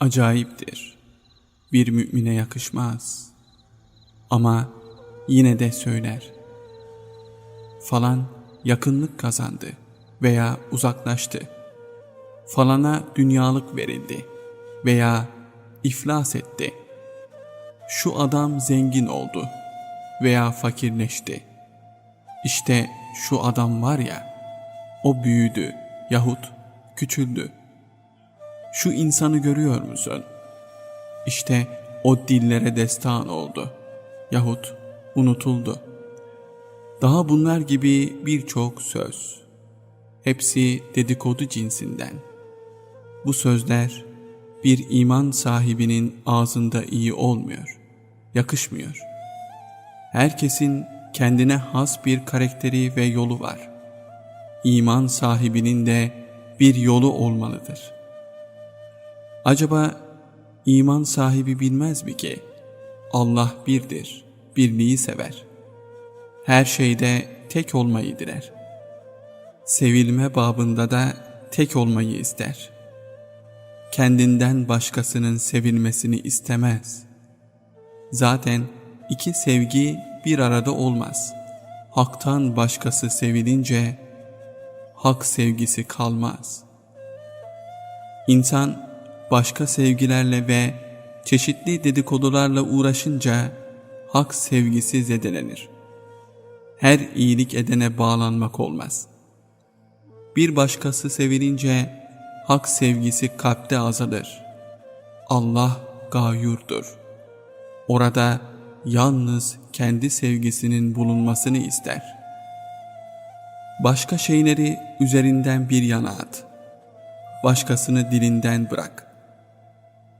acayiptir. Bir mümine yakışmaz. Ama yine de söyler. Falan yakınlık kazandı veya uzaklaştı. Falana dünyalık verildi veya iflas etti. Şu adam zengin oldu veya fakirleşti. İşte şu adam var ya, o büyüdü yahut küçüldü. Şu insanı görüyor musun? İşte o dillere destan oldu yahut unutuldu. Daha bunlar gibi birçok söz. Hepsi dedikodu cinsinden. Bu sözler bir iman sahibinin ağzında iyi olmuyor, yakışmıyor. Herkesin kendine has bir karakteri ve yolu var. İman sahibinin de bir yolu olmalıdır. Acaba iman sahibi bilmez mi ki Allah birdir, birliği sever. Her şeyde tek olmayı diler. Sevilme babında da tek olmayı ister. Kendinden başkasının sevilmesini istemez. Zaten iki sevgi bir arada olmaz. Hak'tan başkası sevilince hak sevgisi kalmaz. İnsan başka sevgilerle ve çeşitli dedikodularla uğraşınca hak sevgisi zedelenir. Her iyilik edene bağlanmak olmaz. Bir başkası sevilince hak sevgisi kalpte azalır. Allah gayurdur. Orada yalnız kendi sevgisinin bulunmasını ister. Başka şeyleri üzerinden bir yana at. Başkasını dilinden bırak.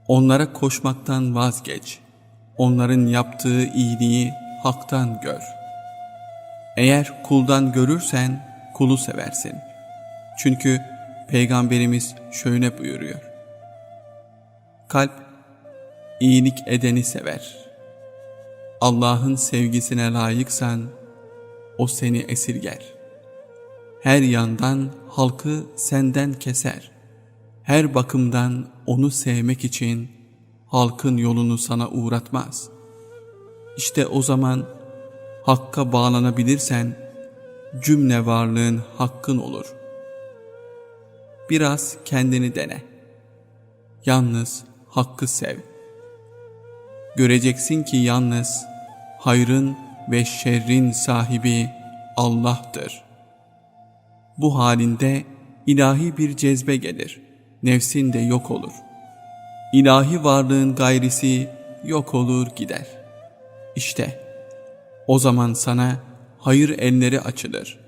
Onlara koşmaktan vazgeç. Onların yaptığı iyiliği haktan gör. Eğer kuldan görürsen kulu seversin. Çünkü Peygamberimiz şöyle buyuruyor. Kalp iyilik edeni sever. Allah'ın sevgisine layıksan o seni esirger. Her yandan halkı senden keser. Her bakımdan onu sevmek için halkın yolunu sana uğratmaz. İşte o zaman Hakka bağlanabilirsen cümle varlığın hakkın olur. Biraz kendini dene. Yalnız hakkı sev. Göreceksin ki yalnız hayrın ve şerrin sahibi Allah'tır. Bu halinde ilahi bir cezbe gelir. Nefsin de yok olur. İlahi varlığın gayrisi yok olur gider. İşte o zaman sana hayır elleri açılır.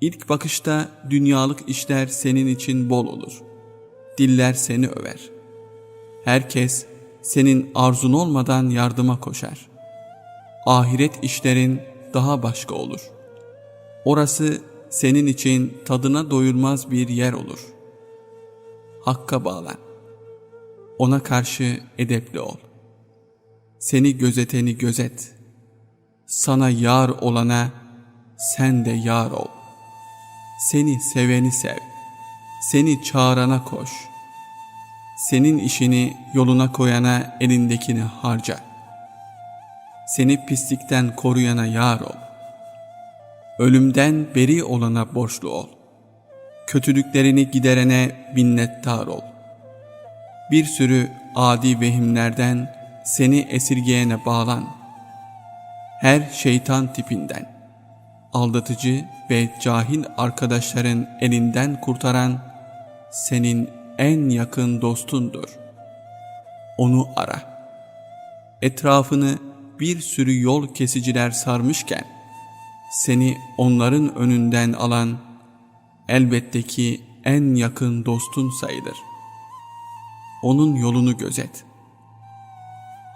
İlk bakışta dünyalık işler senin için bol olur. Diller seni över. Herkes senin arzun olmadan yardıma koşar. Ahiret işlerin daha başka olur. Orası senin için tadına doyulmaz bir yer olur. Hakka bağlan. Ona karşı edepli ol. Seni gözeteni gözet. Sana yar olana sen de yar ol. Seni seveni sev. Seni çağırana koş. Senin işini yoluna koyana elindekini harca. Seni pislikten koruyana yar ol. Ölümden beri olana borçlu ol. Kötülüklerini giderene minnettar ol. Bir sürü adi vehimlerden seni esirgeyene bağlan. Her şeytan tipinden, aldatıcı ve cahil arkadaşların elinden kurtaran senin en yakın dostundur. Onu ara. Etrafını bir sürü yol kesiciler sarmışken, seni onların önünden alan elbette ki en yakın dostun sayılır. Onun yolunu gözet.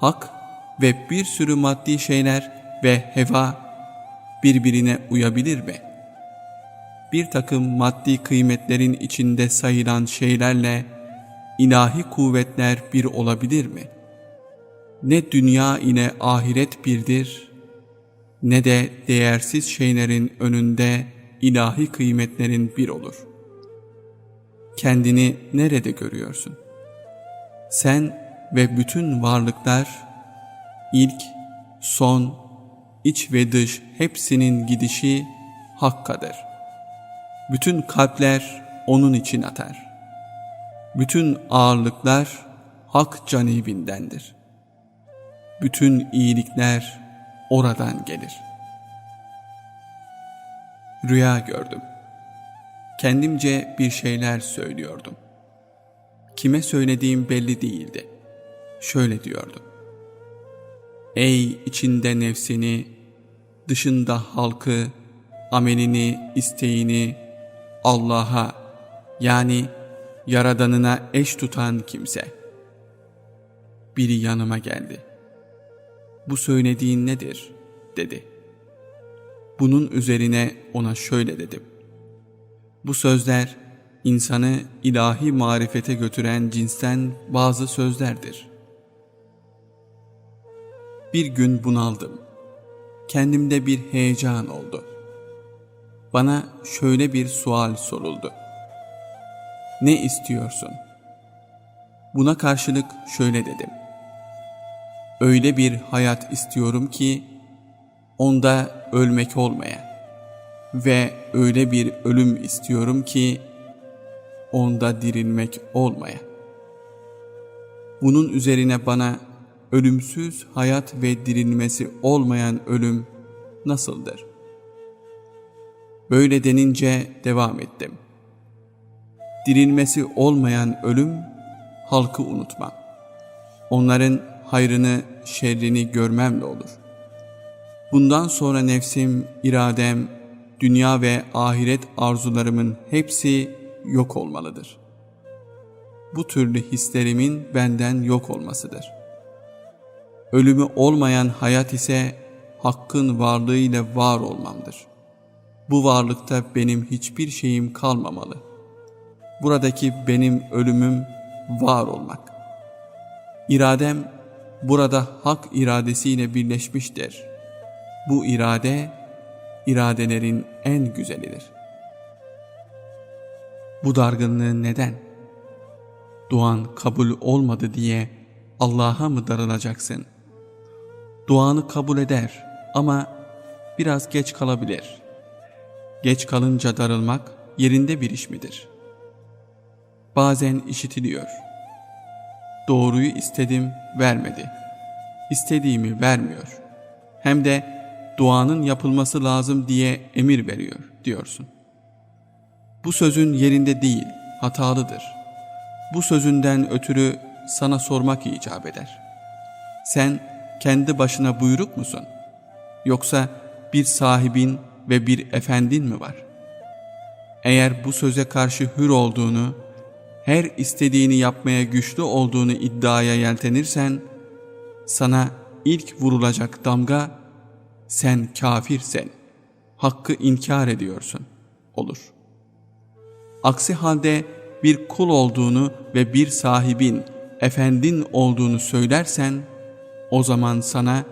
Hak ve bir sürü maddi şeyler ve heva birbirine uyabilir mi? Bir takım maddi kıymetlerin içinde sayılan şeylerle ilahi kuvvetler bir olabilir mi? Ne dünya ile ahiret birdir, ne de değersiz şeylerin önünde ilahi kıymetlerin bir olur. Kendini nerede görüyorsun? Sen ve bütün varlıklar ilk, son, iç ve dış hepsinin gidişi Hakk'adır. Bütün kalpler onun için atar. Bütün ağırlıklar Hak canibindendir. Bütün iyilikler oradan gelir. Rüya gördüm. Kendimce bir şeyler söylüyordum. Kime söylediğim belli değildi. Şöyle diyordum. Ey içinde nefsini, dışında halkı, amelini, isteğini Allah'a yani Yaradanına eş tutan kimse. Biri yanıma geldi. Bu söylediğin nedir? dedi. Bunun üzerine ona şöyle dedim. Bu sözler insanı ilahi marifete götüren cinsten bazı sözlerdir. Bir gün bunaldım. Kendimde bir heyecan oldu. Bana şöyle bir sual soruldu. Ne istiyorsun? Buna karşılık şöyle dedim. Öyle bir hayat istiyorum ki onda ölmek olmaya ve öyle bir ölüm istiyorum ki onda dirilmek olmaya. Bunun üzerine bana ölümsüz hayat ve dirilmesi olmayan ölüm nasıldır? Böyle denince devam ettim. Dirilmesi olmayan ölüm halkı unutmam. Onların hayrını, şerrini görmemle olur. Bundan sonra nefsim, iradem, dünya ve ahiret arzularımın hepsi yok olmalıdır. Bu türlü hislerimin benden yok olmasıdır. Ölümü olmayan hayat ise hakkın varlığıyla var olmamdır. Bu varlıkta benim hiçbir şeyim kalmamalı. Buradaki benim ölümüm var olmak. İradem burada hak iradesiyle birleşmiştir. Bu irade, iradelerin en güzelidir. Bu dargınlığın neden? Duan kabul olmadı diye Allah'a mı darılacaksın? Duanı kabul eder ama biraz geç kalabilir. Geç kalınca darılmak yerinde bir iş midir? Bazen işitiliyor. Doğruyu istedim, vermedi. İstediğimi vermiyor. Hem de duanın yapılması lazım diye emir veriyor diyorsun. Bu sözün yerinde değil, hatalıdır. Bu sözünden ötürü sana sormak icap eder. Sen kendi başına buyruk musun? Yoksa bir sahibin ve bir efendin mi var? Eğer bu söze karşı hür olduğunu, her istediğini yapmaya güçlü olduğunu iddiaya yeltenirsen, sana ilk vurulacak damga, sen kafirsen, hakkı inkar ediyorsun, olur. Aksi halde bir kul olduğunu ve bir sahibin, efendin olduğunu söylersen, o zaman sana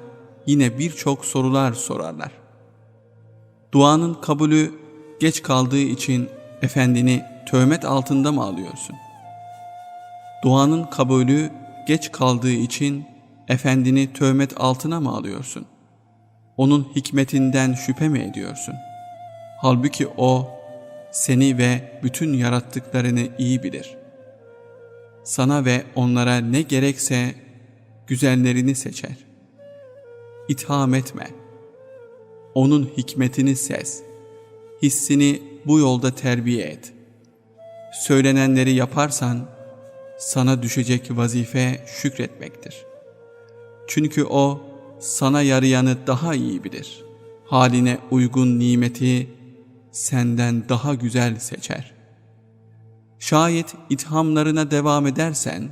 yine birçok sorular sorarlar. Duanın kabulü geç kaldığı için efendini töhmet altında mı alıyorsun? Duanın kabulü geç kaldığı için efendini töhmet altına mı alıyorsun? Onun hikmetinden şüphe mi ediyorsun? Halbuki o seni ve bütün yarattıklarını iyi bilir. Sana ve onlara ne gerekse güzellerini seçer. İtham etme. Onun hikmetini ses. Hissini bu yolda terbiye et. Söylenenleri yaparsan sana düşecek vazife şükretmektir. Çünkü o sana yarayanı daha iyi bilir. Haline uygun nimeti senden daha güzel seçer. Şayet ithamlarına devam edersen,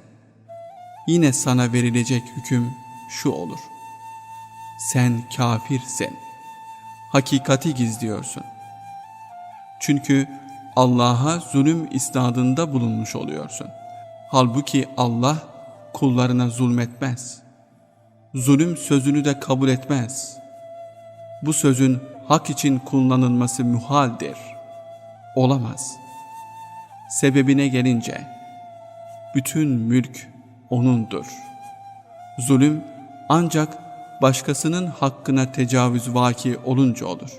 yine sana verilecek hüküm şu olur. Sen kafirsin. Hakikati gizliyorsun. Çünkü Allah'a zulüm istadında bulunmuş oluyorsun. Halbuki Allah kullarına zulmetmez. Zulüm sözünü de kabul etmez. Bu sözün hak için kullanılması muhaldir. Olamaz. Sebebine gelince, bütün mülk O'nundur. Zulüm ancak başkasının hakkına tecavüz vaki olunca olur.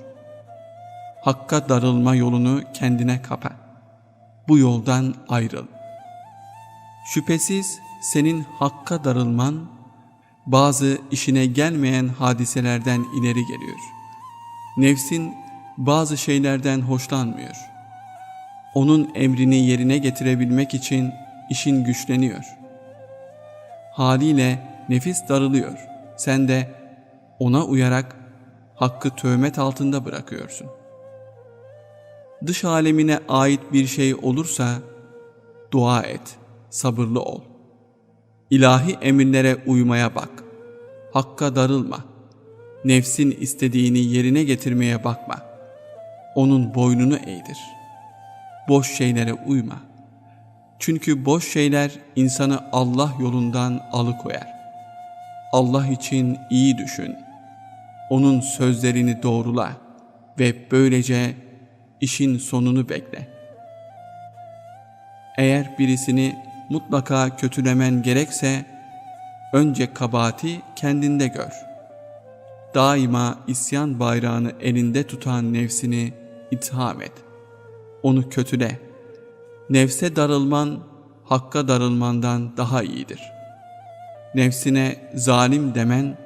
Hakka darılma yolunu kendine kapa. Bu yoldan ayrıl. Şüphesiz senin hakka darılman bazı işine gelmeyen hadiselerden ileri geliyor. Nefsin bazı şeylerden hoşlanmıyor. Onun emrini yerine getirebilmek için işin güçleniyor. Haliyle nefis darılıyor. Sen de ona uyarak hakkı töhmet altında bırakıyorsun. Dış alemine ait bir şey olursa dua et, sabırlı ol. İlahi emirlere uymaya bak. Hakka darılma. Nefsin istediğini yerine getirmeye bakma. Onun boynunu eğdir. Boş şeylere uyma. Çünkü boş şeyler insanı Allah yolundan alıkoyar. Allah için iyi düşün. Onun sözlerini doğrula ve böylece işin sonunu bekle. Eğer birisini mutlaka kötülemen gerekse, önce kabahati kendinde gör. Daima isyan bayrağını elinde tutan nefsini itham et. Onu kötüle. Nefse darılman, hakka darılmandan daha iyidir. Nefsine zalim demen,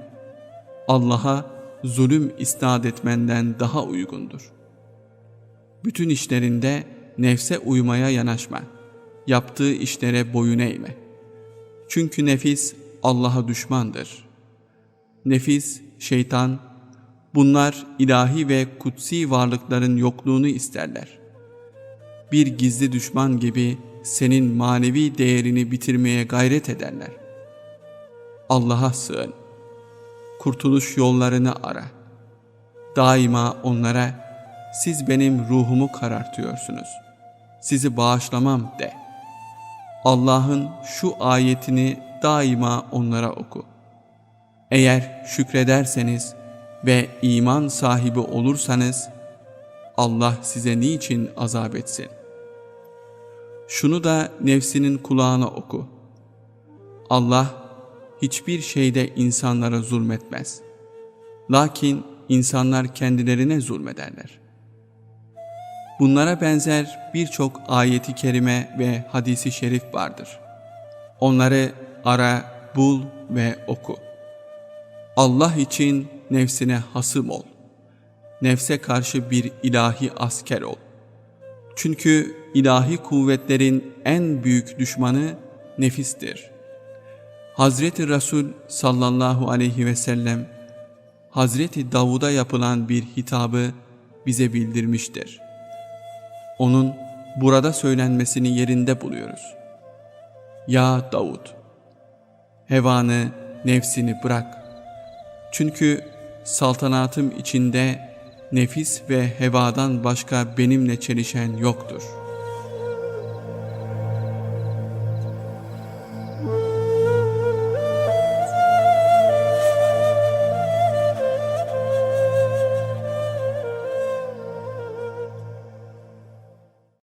Allah'a zulüm isnat etmenden daha uygundur. Bütün işlerinde nefse uymaya yanaşma. Yaptığı işlere boyun eğme. Çünkü nefis Allah'a düşmandır. Nefis, şeytan, bunlar ilahi ve kutsi varlıkların yokluğunu isterler. Bir gizli düşman gibi senin manevi değerini bitirmeye gayret ederler. Allah'a sığın. Kurtuluş yollarını ara. Daima onlara siz benim ruhumu karartıyorsunuz. Sizi bağışlamam de. Allah'ın şu ayetini daima onlara oku. Eğer şükrederseniz ve iman sahibi olursanız Allah size niçin azap etsin? Şunu da nefsinin kulağına oku. Allah hiçbir şeyde insanlara zulmetmez. Lakin insanlar kendilerine zulmederler. Bunlara benzer birçok ayeti kerime ve hadisi şerif vardır. Onları ara, bul ve oku. Allah için nefsine hasım ol. Nefse karşı bir ilahi asker ol. Çünkü ilahi kuvvetlerin en büyük düşmanı nefistir. Hazreti Resul sallallahu aleyhi ve sellem Hazreti Davud'a yapılan bir hitabı bize bildirmiştir. Onun burada söylenmesini yerinde buluyoruz. Ya Davud! Hevanı, nefsini bırak. Çünkü saltanatım içinde nefis ve hevadan başka benimle çelişen yoktur.''